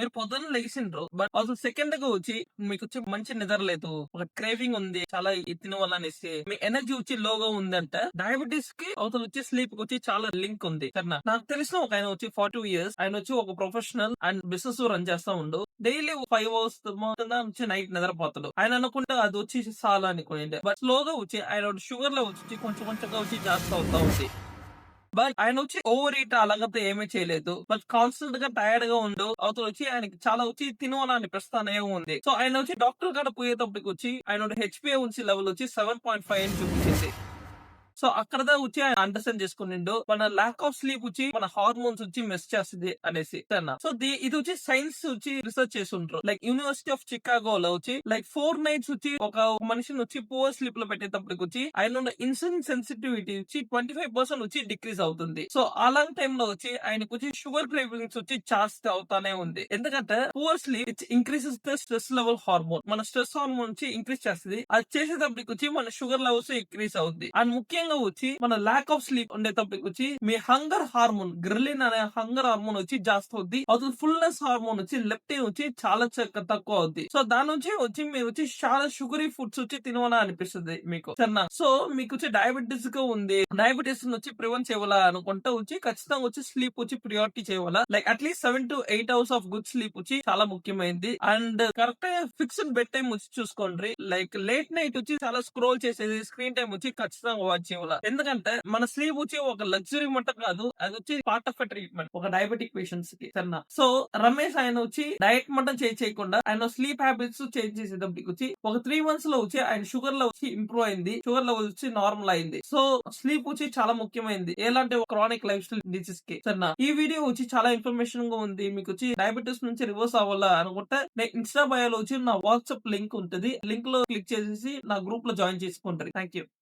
మీరు పొద్దున్న లేచిండ్రు బట్ అసలు సెకండ్గా వచ్చి మీకు వచ్చి మంచి నిద్ర లేదు. ఒక క్రేవింగ్ ఉంది చాలా ఎత్తిన వల్ల అనేసి. మీ ఎనర్జీ వచ్చి లోగా ఉందంట. డయాబెటీస్కి అవతల వచ్చి స్లీప్ వచ్చి చాలా లింక్ ఉంది సరేనా? నాకు తెలిసిన ఒక ఆయన వచ్చి ఫార్టీ ఇయర్స్ ఆయన వచ్చి ఒక ప్రొఫెషనల్ అండ్ బిజినెస్ రన్ చేస్తా ఉండు. డైలీ ఫైవ్ అవర్స్ వచ్చి నైట్ నిద్రపోతాడు. ఆయన అనుకుంటే అది వచ్చి చాలా అనుకోండి బట్ స్లోగా వచ్చి ఆయన షుగర్లో వచ్చి కొంచెం కొంచెంగా వచ్చి జాస్తి అవుతా ఉంది. బట్ ఆయన వచ్చి ఓవర్ ఈట్ అలాగంతా ఏమీ చేయలేదు. బట్ కాన్స్టెంట్గా టైర్డ్గా ఉండు అవతల వచ్చి ఆయనకి చాలా వచ్చి తినవాలని ప్రస్తుతం ఉంది. సో ఆయన వచ్చి డాక్టర్ కాడ పోయేటప్పటికి వచ్చి ఆయన హెచ్పిఏ ఉంచి లెవెల్ వచ్చి సెవెన్ పాయింట్ ఫైవ్ అని చూపించింది. సో అక్కడ వచ్చి ఆయన అండర్స్టాండ్ చేసుకునిండు. మన ల్యాక్ ఆఫ్ స్లీప్ వచ్చి మన హార్మోన్స్ వచ్చి మిస్ చేస్తుంది అనేసి సో ఇది వచ్చి సైన్స్ వచ్చి రీసెర్చ్ చేసి ఉంటారు లైక్ యూనివర్సిటీ ఆఫ్ చికాగో లో వచ్చి లైక్ ఫోర్ నైట్స్ వచ్చి ఒక మనిషిని వచ్చి పువర్ స్లీప్లో పెట్టేటప్పటికి వచ్చి ఆయన ఉన్న ఇన్సులిన్ సెన్సిటివిటీ వచ్చి ట్వంటీ ఫైవ్ పర్సెంట్ వచ్చి డిక్రీజ్ అవుతుంది. సో అలాంటి టైం లో వచ్చి ఆయనకు వచ్చి షుగర్ క్రేవింగ్స్ వచ్చి చార్జ్ అవుతానే ఉంది. ఎందుకంటే poor sleep it's increases the stress level hormone మన స్ట్రెస్ హార్మోన్ వచ్చి ఇంక్రీజ్ చేస్తుంది. అది చేసేటప్పటికి వచ్చి మన షుగర్ లెవెల్స్ ఇంక్రీజ్ అవుతుంది అండ్ ముఖ్యంగా వచ్చి మన ల్యాక్ ఆఫ్ స్లీప్ ఉండేటప్పటికి వచ్చి మీ హంగర్ హార్మోన్ గ్రిలిన్ అనే హంగర్ హార్మోన్ వచ్చి జాస్తి అవుద్ది. అసలు ఫుల్నెస్ హార్మోన్ వచ్చి లెప్టిన్ వచ్చి చాలా తక్కువ అవుద్ది. సో దాని నుంచి వచ్చి మీరు వచ్చి చాలా షుగరీ ఫుడ్స్ వచ్చి తినవాలా అనిపిస్తుంది మీకు. సరేనా? సో మీకు వచ్చి డయాబెటీస్గా ఉంది. డయాబెటీస్ వచ్చి ప్రివెంట్ చేయాలా అనుకుంటే వచ్చి ఖచ్చితంగా వచ్చి స్లీప్ వచ్చి ప్రియారిటీ చేయాలా like at least seven to eight hours of good sleep వచ్చి చాలా ముఖ్యమైనది and correct fixed bed time వచ్చి చూసుకోండి. లైక్ లేట్ నైట్ వచ్చి చాలా స్క్రోల్ చేసేది స్క్రీన్ టైం వచ్చి ఖచ్చితంగా వాచ్ చేయాలి ఎందుకంటే మన స్లీప్ వచ్చి ఒక లగ్జరీ మట్ట కాదు అది వచ్చి పార్ట్ ఆఫ్ ట్రీట్మెంట్ ఒక డయాబెటిక్ పేషెంట్స్కి సరేనా? సో రమేష్ ఆయన వచ్చి డైట్ మటం చేంజ్ చేయకుండా ఆయన స్లీప్ హ్యాబిట్స్ చేంజ్ చేసేటప్పటికి వచ్చి ఒక త్రీ మంత్స్లో వచ్చి ఆయన షుగర్లో వచ్చి ఇంప్రూవ్ అయింది షుగర్ లెవెల్ వచ్చి నార్మల్ అయింది. సో స్లీప్ వచ్చి చాలా ముఖ్యమైనది ఎలాంటి క్రానిక్ లైఫ్ స్టైల్ డిసీజ్కి సరేనా? ఈ వీడియో వచ్చి చాలా ఇన్ఫర్మేషన్గా ఉంది. మీకు వచ్చి డయాబెటీస్ నుంచి రివర్స్ అవ్వాలా అనుకుంటే నేను ఇన్స్టా బయోలో వచ్చి నా వాట్సాప్ లింక్ ఉంటుంది. లింక్లో క్లిక్ చేసేసి నా గ్రూప్లో జాయిన్ చేసుకుంటారు థ్యాంక్ యూ